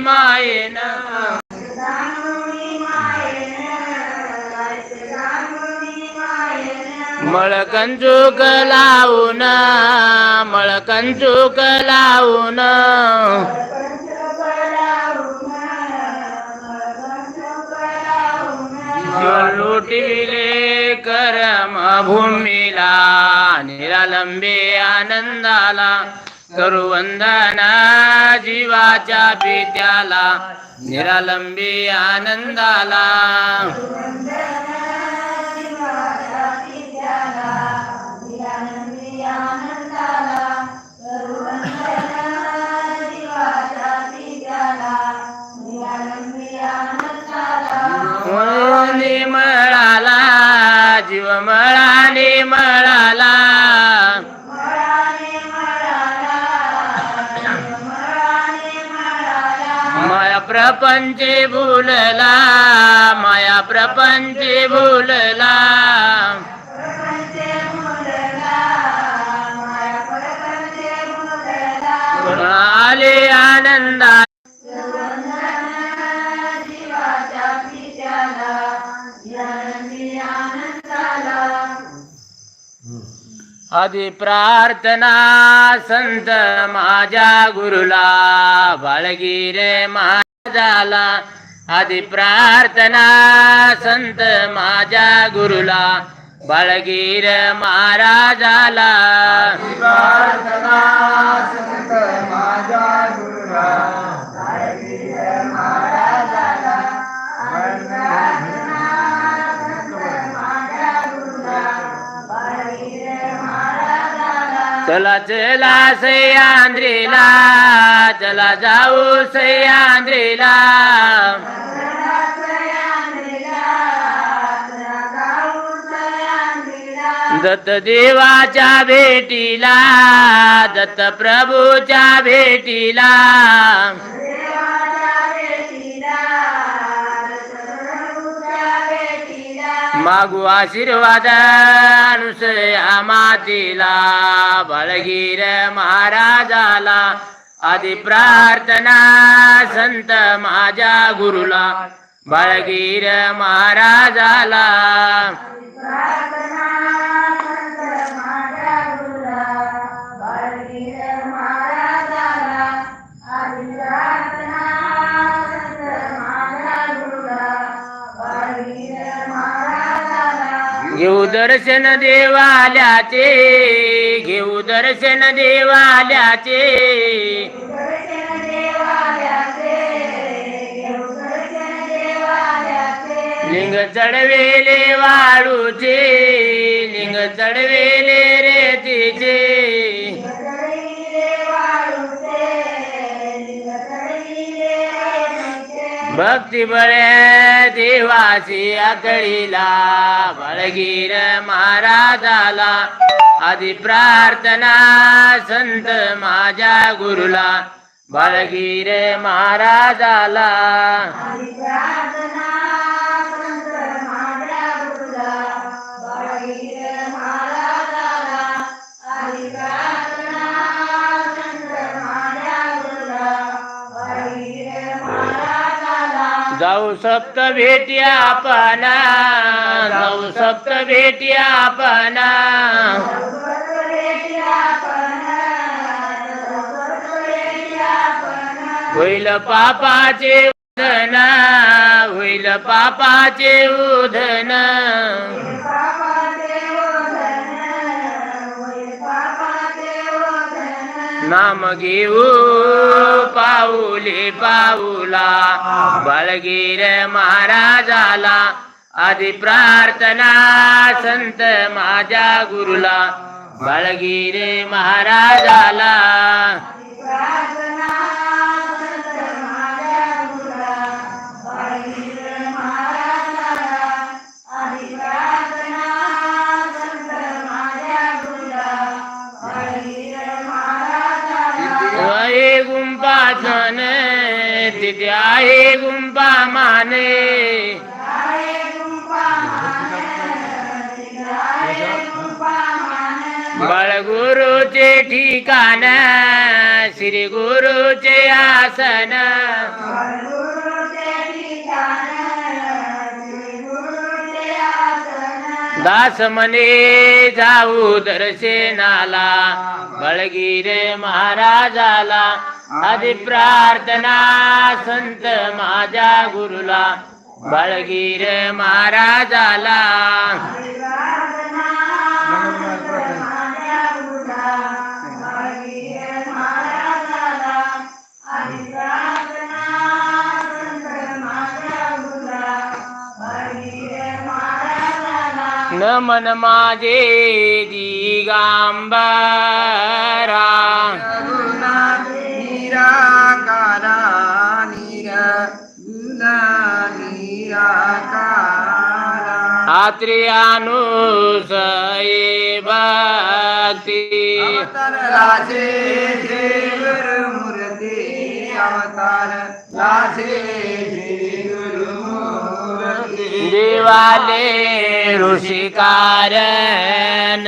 मायेन. मळकंचूक लावून मळकंचूक लावून. लुटिले करम भूमीला निरालंबे आनंदाला. करू वंदना जीवाच्या पित्याला निरालंबी आनंदाला. मळाला जीव मळाने मळाला. प्रपंचे भूलला माया प्रपंचे भूलला. आले आनंदा. आधी प्रार्थना संत माझ्या गुरुला बाळगीर झाला. आधी प्रार्थना संत माझ्या गुरुला बाळगीर महाराजाला. प्रार्थना संत माझ्या गुरुला चला चला सह्याद्रीला चला जाऊ सह्याद्रीला दत्त देवाच्या भेटीला दत्त प्रभूच्या भेटीला. मागू आशीर्वाद अनुसया मातीला बळगीर महाराजाला आदि प्रार्थना संत माझ्या गुरुला बळगीर महाराजाला. दर्शन देवाल्याचे घेऊ दर्शन देवाल्याचे. लिंग चढवेले वाळूचे लिंग चढवेले रेतीचे. भक्ती बळे देवाची आकळीला बळगीर महाराजाला आधी प्रार्थना संत माझ्या गुरुला बळगीर महाराजाला. सप्त भेटी आपण. जाऊ सप्त भेटी आपण. होईल पापाचे उधना होईल पापाचे उधना नाम घेऊ पाऊले पाऊला बळगीर महाराजाला आधी प्रार्थना संत माझ्या गुरुला बळगीर महाराजाला तिथे आहे गुंपा माने। बळगुरुचे ठिकाण श्री गुरुचे आसन। दास म्हणे जाऊ दर्शनाला बळगीर महाराजाला आदि प्रार्थना संत माझ्या गुरुला बळगीर महाराजाला. नमन माझे दिगांबरा. निराकारा आत्रियानुसये भक्ती। अवतार मूर्ती अवतार मूर्ती। देवाले ऋषिकारण।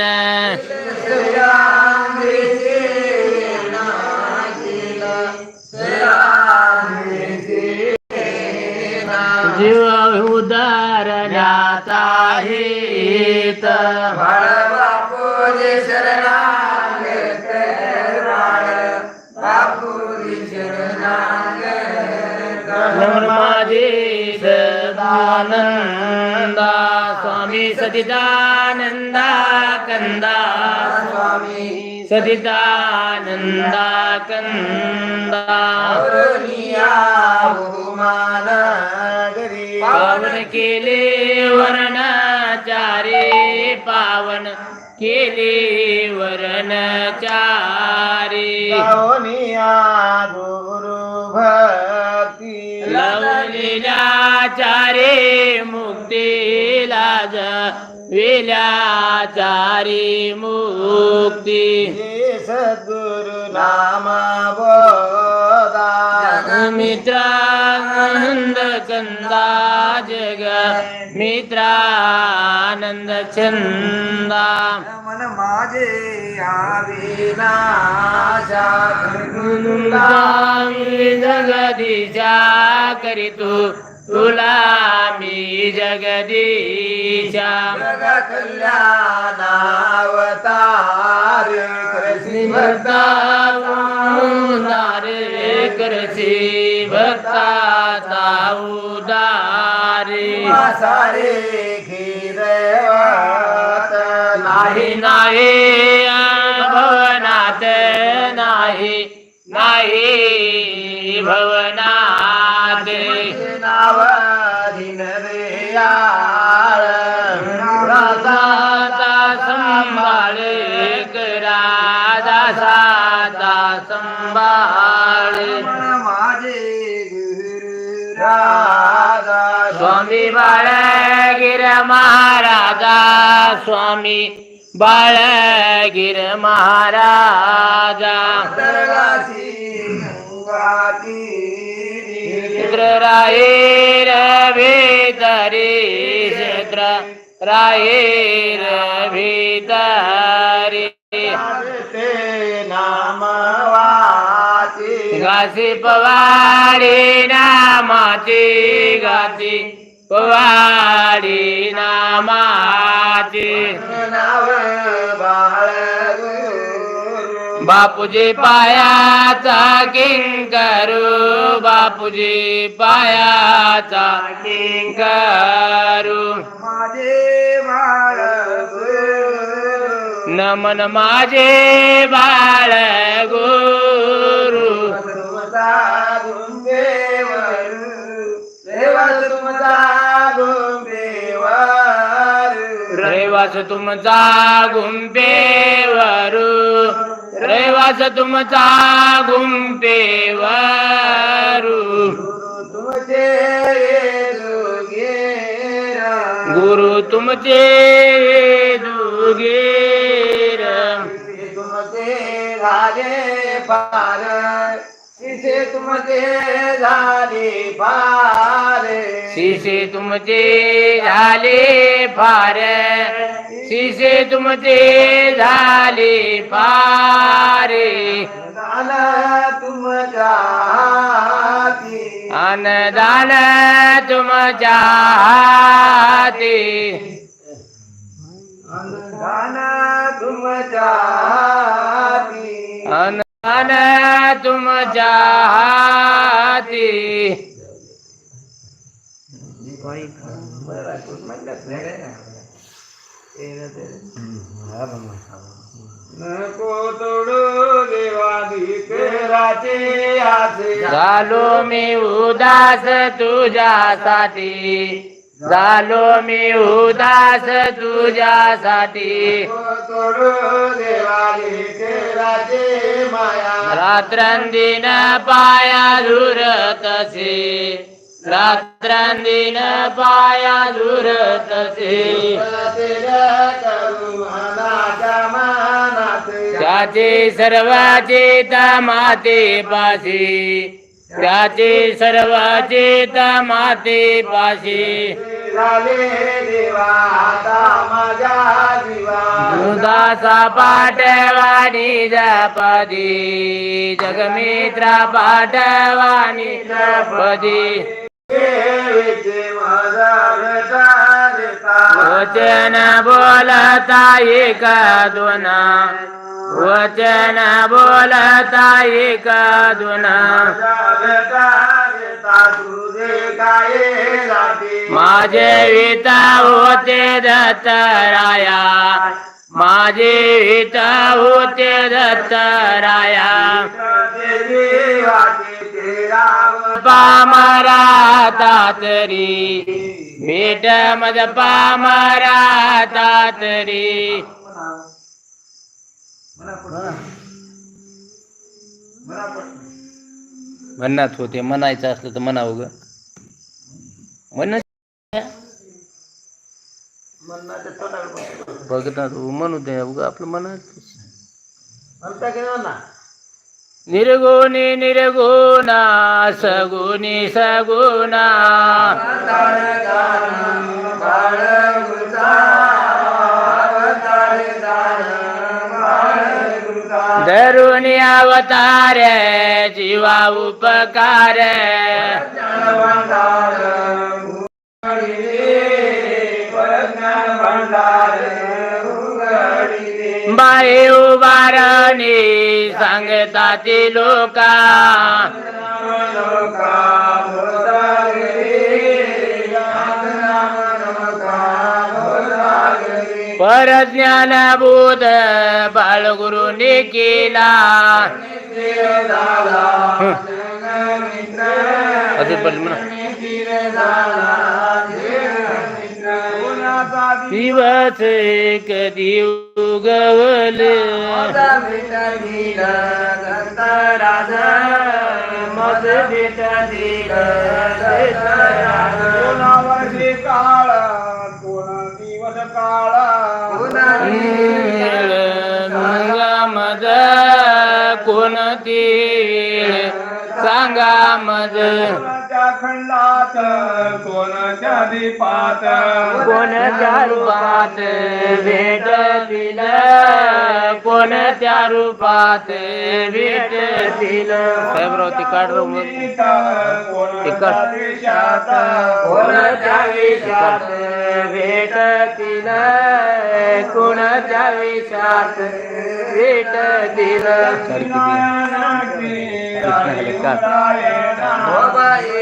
उदारण्याचा हित नमन माझे सदानंदा स्वामी सदिदानंदा कंदा. स्वामी सदिदानंदा कंदा. पावन केले वर्णचारे पावन केले वर्णचारे. गुरु भक्ती. लवलेल्या चारे मुक्तीला वेल्या चारी मुक्ती. सद्गुरु नाम मित्रानंद कंदा जग मित्रानंद चंदा। मन माझे आविनाशा जगदीशा करीतो. तुला मी जगदीशा। जग कल्याणावतार कृष्ण भक्ता उदारे करशी भक्ताचा उदारे। सारे खिरवात नाही। नाही भवनात नाही नाही भवनात श्री बाळगिर महाराजा स्वामी बाळगिर महाराजा. दरगासी गंगाती क्षेत्र राहेर भीतरी क्षेत्र राहेर ते नाम वाची गासी पवाडी नामाची गाती. पवाडी नामाची. नाव बापूजी पायाचा किंकरू बापूजी पायाचा किंकरू. नमन माझे बाळ गो रहिवास तुमचा गुंपेवरू रहिवास तुमचा गुंपेवरू तुमचे गुरु तुमचे दुगेर तुमचे झाले पार। तिथे तुमचे झाले पार शिसे तुमचे झाले फार शिसे तुमचे झाले फारे तुमच्या हाती. अन्नदान तुमच्या हाती. दान तुमच्या हाती. अन्नदान तुमच्या हाती नको तोडू देवादी केराचे आसे. झालो मी उदास तुझ्यासाठी. झालो मी उदास तुझ्यासाठी. रात्रंदिन पाया झुरतसे रात्रंदिन पाया झुरतसे करू त्याचे सर्वाचे माते पाशी त्याचे सर्वाचे माते पाशी झाले देवा माझ्या जीवा। दुधाचा पाटवाणी जपदी। जगमित्रा पाटवाणी जपदी। वचन बोलता एक दोना। वचन बोलता एका दुना माझे विता होते दत्तराया. माझे विता होते दत्तराया. देवी पामरा तातरी भेट मद पामरा तातरी म्हणत होते म्हणायचं असलं तर म्हणावं ग. म्हण म्हणू दे आपलं म्हणा. म्हणता म्हणा? निर्गुणी निर्गुणा सगुणी सगुणा. धरुणी अवतार जीवा उपकार. बाई उभारणी सांगता ती लोका. परज्ञान बोध बाळगुरुनी केला अजून पण म्हणा दिवस कधी उगवल कोणावरती सांगा मद कोणाच्या खंडात दीपात कोणत्या रूपात? भेटतील कोणत्या रूपात? भेटतील साहेबराव ते काढ राव मग. कोणाच्या देशात? कोणत्या विषात भेटतील कोणत्या विषात भेटतील भेटतील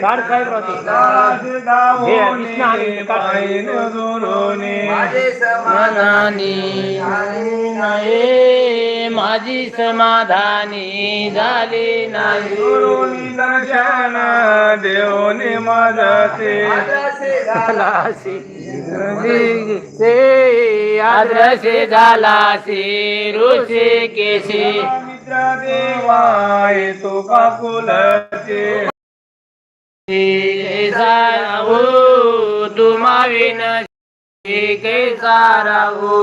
काढ साहेब राहते मनानी नाही माझी समाधानी. झाली नाही. देवने माझे से आदर्श झाला से ऋषी केशी मित्र देवाय तो काकुलचे कैसा राहू तुम्हा के कैसा राहू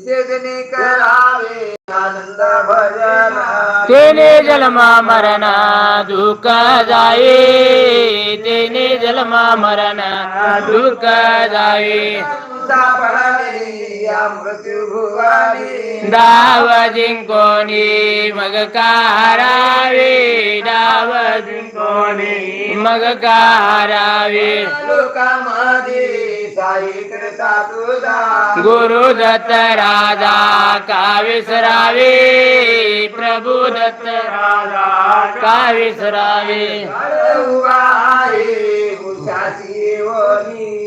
निषेधने करावे आनंद भजन तेने जन्मा मरणा दुःख जाई तेने जन्मा मरणा दुःख जाई सापडले या मृत्यू भुवानी डाव जिंकोनी मग कारावे डाव जिंकोनी मग कारावे लोकामध्ये साई करता तुझा गुरु दत्त राजा का विसरावे? प्रभू दत्त राजा का विसरावे?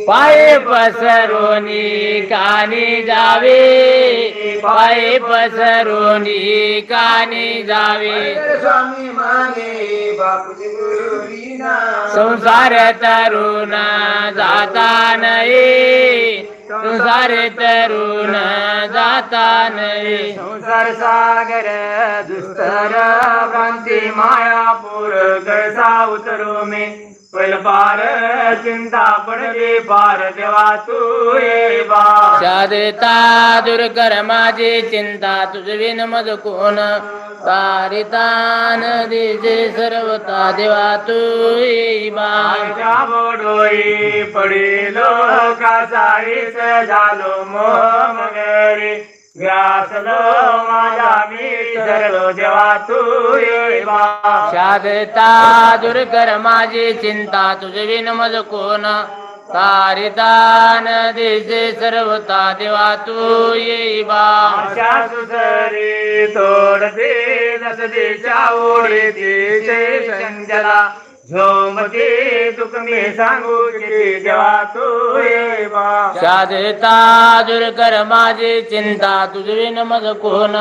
पाय पसरोनी कानी जावे। पाय पसरोनी कानी जावे। स्वामी माने संसार तरुण जाता नये संसार तरुण जाता नये संसार सागर दुस्तर भ्रांती मायापूर कैसा उतरो में. पार चिंता पडली पार देवा तू ये दुर्कर माझी चिंता तुझ विन मज कोण. तारितान दिजे सर्वता देवा तू येई बा. माझ्या बोडोई पडिलो कासाईस झालो मोह मगरी. माझा मी धरलो तू ये शादता दुर्कर माझी चिंता तुझ विन मज कोण? तारितान दिजे सर्वता देवा तू आशा सुसरी तोडते दसदीच्या ओढीचे संजला झोमते तुक मी सांगू किती देवा तू ये बा. शादता दुर्कर माझी चिंता तुझ विन मज कोण?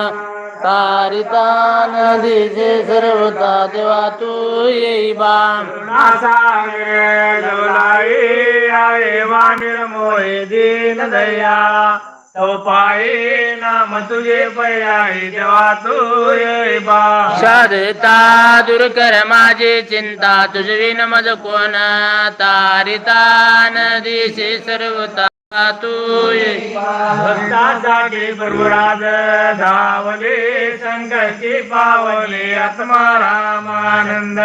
तारितान दिजे सर्वता देवा तू येई बा. सागर जवलाई आवे वाणीर मोहे दीन दया. पाये नाम तुझे पयाई देवा तू ये बा. शादता दुर्कर माझी चिंता तुझ विन मज कोण तारितान दिशे सर्वता भक्तासाठी प्रभुराज धावले संकटी पावले आत्मा रामानंद.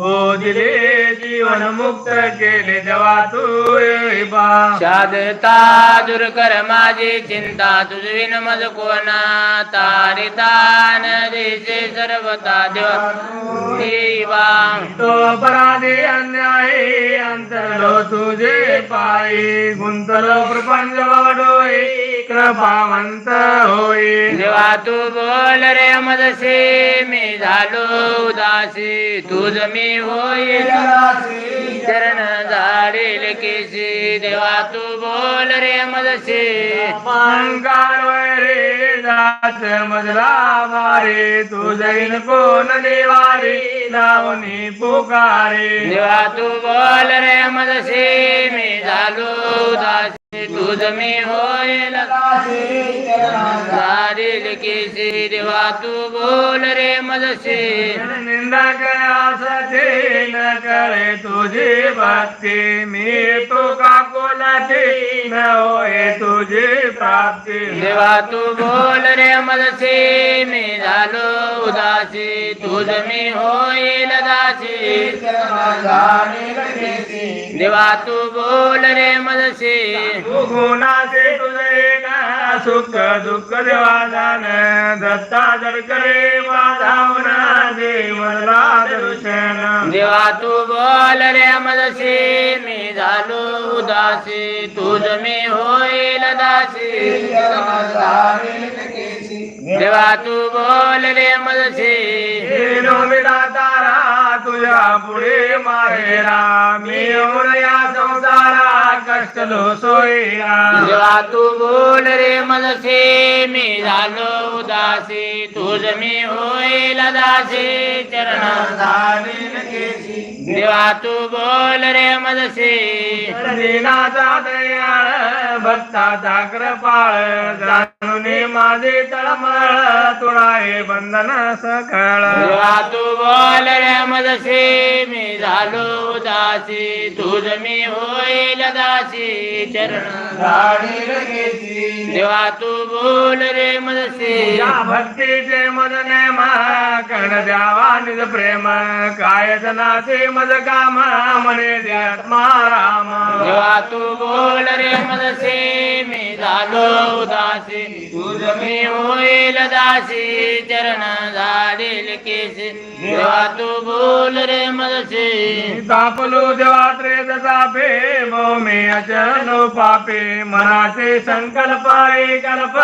बोधिले जीवन मुक्त केले देवा तू शादता दुर्कर माझी चिंता तुझ विन मज कोण तारितान दिशे सर्वता देवा तो पराधे अन्याय अंतरलो तुझे पायी. गुंतलो प्रपंच वडोई कृपावंत होई. देवा तू बोल रे मदसे मी झालो उदासी. तुझ मी होईल चरण झाडील केशी. देवा तू बोल रे मजशी. अंगार रे जात मजला मारे तू जैन कोण देवारे लावणी पुकारे. देवा तू बोल रे मजशी. मी झालो दास तुझ मी होईल. झाडेल केशी देवा तू बोल रे मदसे निंदा कयासाठी न करे तुझी भक्ती मी तो काकोलाची न होय तुझी प्राप्ती. देवा तू बोल रे मदसे मी झालो उदासी. तुझ मी होईल दासी. देवा तू बोल रे तू गुणाचे तुझे ना सुख दुःख देवा जाण दत्ता जड करे दर्शन देवा तू बोल रे मदसे मी झालो उदासी. तुझ मी होईल दासी. देवा तू बोल रे तारा तुझ्या पुढे माहेरा मी येऊन या संसारा कष्टलो सोयरा देवा तू बोल रे मदसे मी झालो उदासी. तुझ मी होईल दासी. चरण देवा तू बोल रे दिनाचा दयाळ. भक्ताचा कृपाळ जाणून माझे तळमळ तुळा हे बंधन देवा तू बोल रे मदसे मी झालो दासी तुझ मी होईल दासी चरण देवा तू बोल रे मदसे या भक्तीचे नेम कण द्यावा निज प्रेम. काय जनाचे मज काम म्हणे द्यात्मा राम देवा तू बोल रे मदसे झालो उदासी। तुझ मी होईल दासी चरण झालेल केसी। देवा तू बोल रे मदशी तापलो देवात्रे तापे भूमी अचनो पापे। मनाचे संकल्प कल्प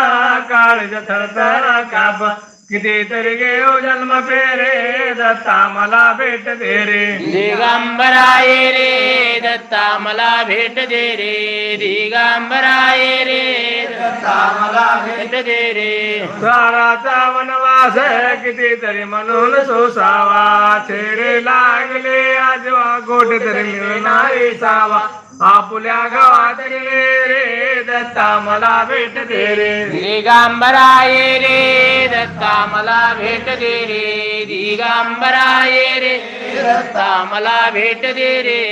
काळज थरथर काप। किती तरी घेऊ जन्म फेरे दत्ता मला भेट दे रे. दिगंबराय रे दत्ता मला भेट दे रे. दिगंबराय रे दत्ता मला भेट दे रे. साराचा वनवास किती तरी म्हणून सोसावा. छेडे लागले आजवा गोट तरी मिळणारी सावा. आपुल्या गावात गेले रे दत्ता मला भेट दे रे. दिगंबराय रे दत्ता मला भेट दे रे. दिगंबराय रे दत्ता मला भेट दे रे.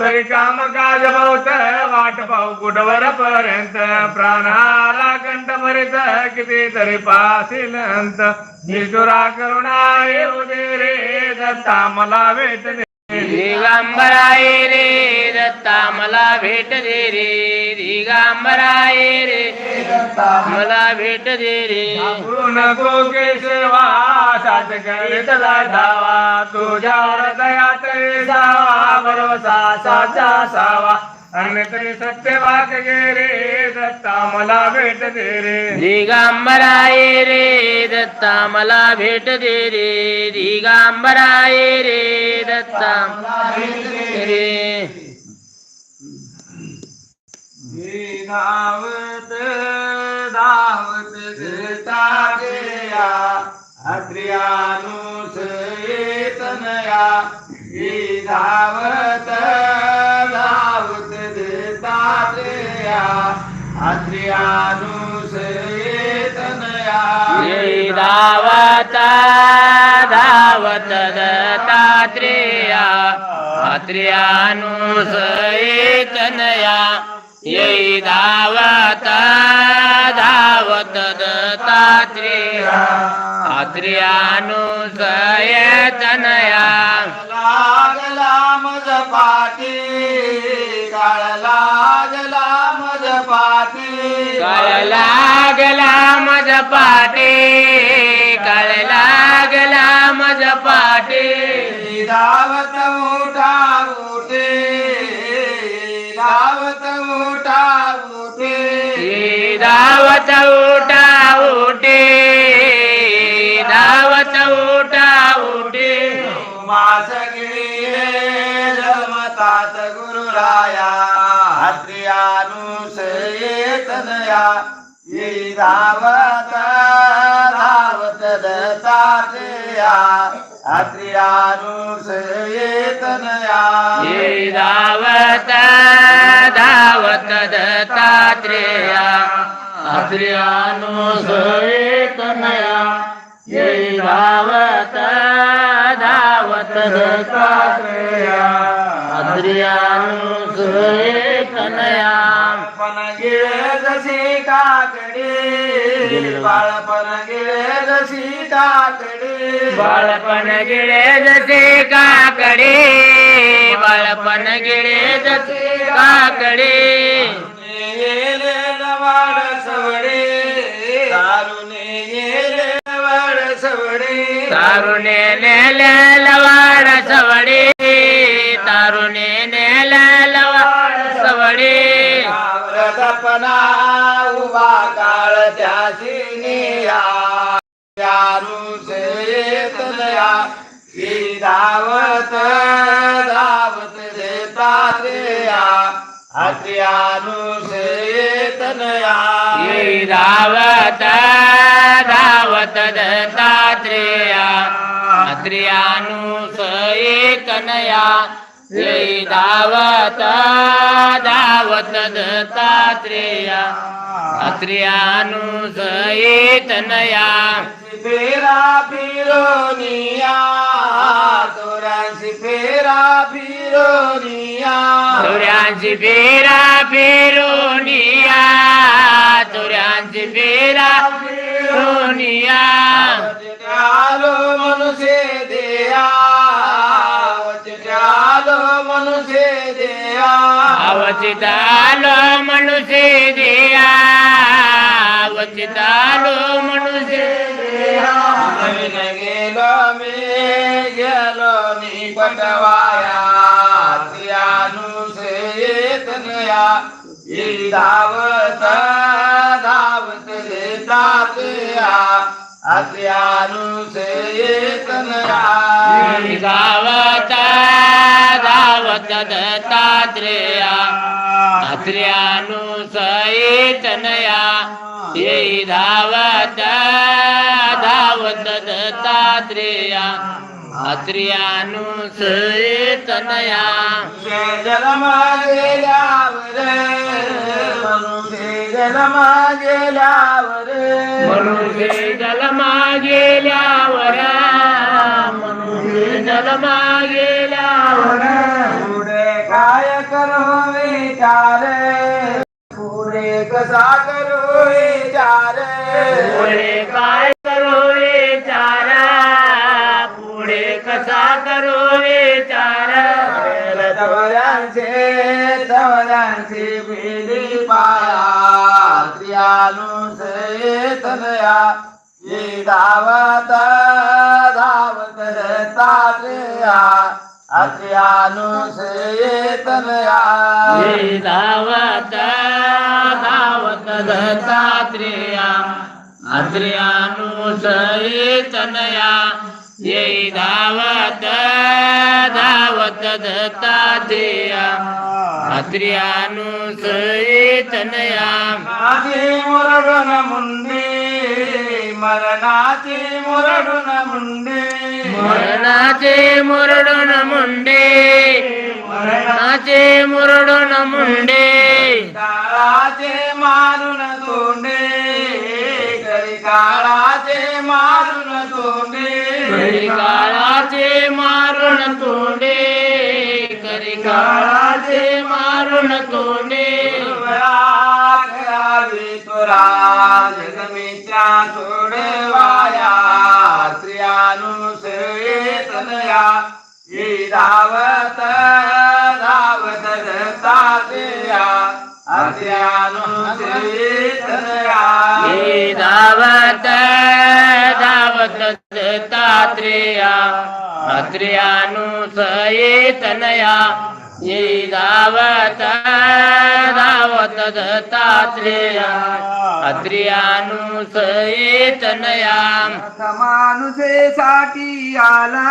तरी काम काज भाऊत वाट पाहू कुठवर पर्यंत प्राणाला कंठ भरित किती तरी पासील अंत निष्ठुरा करुणा येऊ दे रे दत्ता मला भेट दे दिगांबराय रे दत्ता मला भेट दे रे. दिगांबराय रे दत्ता मला भेट दे रे. नको केशवा सात करीत धावा. तुझ्या हृदयात तरी जावा भरवसा साचा सावा. आणि तरी सत्य वाक गे रे दत्ता मला भेट दे रे. दिगंबराय रे दत्ता मला भेट दे रे. दिगंबराय रे दत्ता मला भेट दे रे. धावत धावत धरता देया येतनया. ही धावत धावत देया अद्रियानुस येतनया ये धावता धावत दत्तात्रेया अत्र्यानुसयेतनया ये धावता धावत दत्तात्रेया अत्र्यानुसयेतनया लागला मज पाटी काळ लागला कळ लागला मज पाटे कळ लागला मज पाटे धावत मोठा मोठे धावत मोठा हे धावत उठा उठे धावत उठा उठे मास गिळे जन्मतात गुरुराया येतनया ये धावत धावत दत्तात्रेया हत्रियानुस येतनया। हे धावत धावत दत्तात्रेया अत्र्यानुसयेतनया ये धावत धावत दत्तात्रेया अत्र्यानुसयेतनया पण गिळे जशी काकडी बाळपण गिळे जशी काकडी. बाळपण गिळे जसे काकडे बाळपण गिळे जसे काकडे. येले नवाड सवडे तारुणे येले नवाड सवडे. तारुणे नेले लवाड सवडे तारुणे कल्पना उभा काळ त्याशी निया चारू ही धावत धावत देता देया. अत्र्यानुस येतनया ये धावत धावत दत्तात्रेया अत्र्यानुसयेतनया ये धावत धावत दत्तात्रेया अत्र्यानुसयेतनया तेरा फिरोनिया तोरण फिरोनिया चौऱ्याऐंशी फेरा फेरोनिया चौऱ्याऐंशी फेरा फेरोनिया आलो मनुष्य देया। आलो अवचितालो मनुष्य देया अवचितालो मनुष्य देया नवीन गेलो मी गेलो मी पटवाया त्यानुसेत नया। ही धावत धावत देतात या अत्यानुसेत नया गावत धावत दत्तात्रेया अत्र्यानुसयेतनया येई धावत धावत दत्तात्रेया अत्र्यानुसयेतनया जन्म गेल्यावर मनुष्य जन्म गेल्यावर मनुष्य जलमा गेल्यावर पुढे काय करो विचार? पुढे कसा करो विचार? पुढे काय करू विचार? पुढे कसा करू विचार? तवऱ्यांचे तवऱ्यांचे पिली पाया त्रियानुसेतनया ये धावत धावत तात्या अत्यानुसेतनया ये धावत धावत दत्तात्रेया अत्र्यानुसयेतनया ये धावत धावत दत्तात्रेया अत्र्यानुसयेतनया माझे मुरडून मुंडे मरणाचे मुरडून मुंडे मरणाचे मुरडून मुंडे मरणाचे मुरडून मुंडे काळाचे मारून तोंडे घरी काळाचे मारून तोंडे करी काळाचे मारून तोंडे करी काळाचे मारून तोंडे. करावी तुरा जगमीच्या सोडवाया स्त्रियानुसयेतनया ये धावत धावत धरता धावत धावत दत्तात्रेया अत्र्यानुसयेतनया। ये धावत धावत दत्तात्रेया अत्र्यानुसयेतनया माणुसेसाठी आला।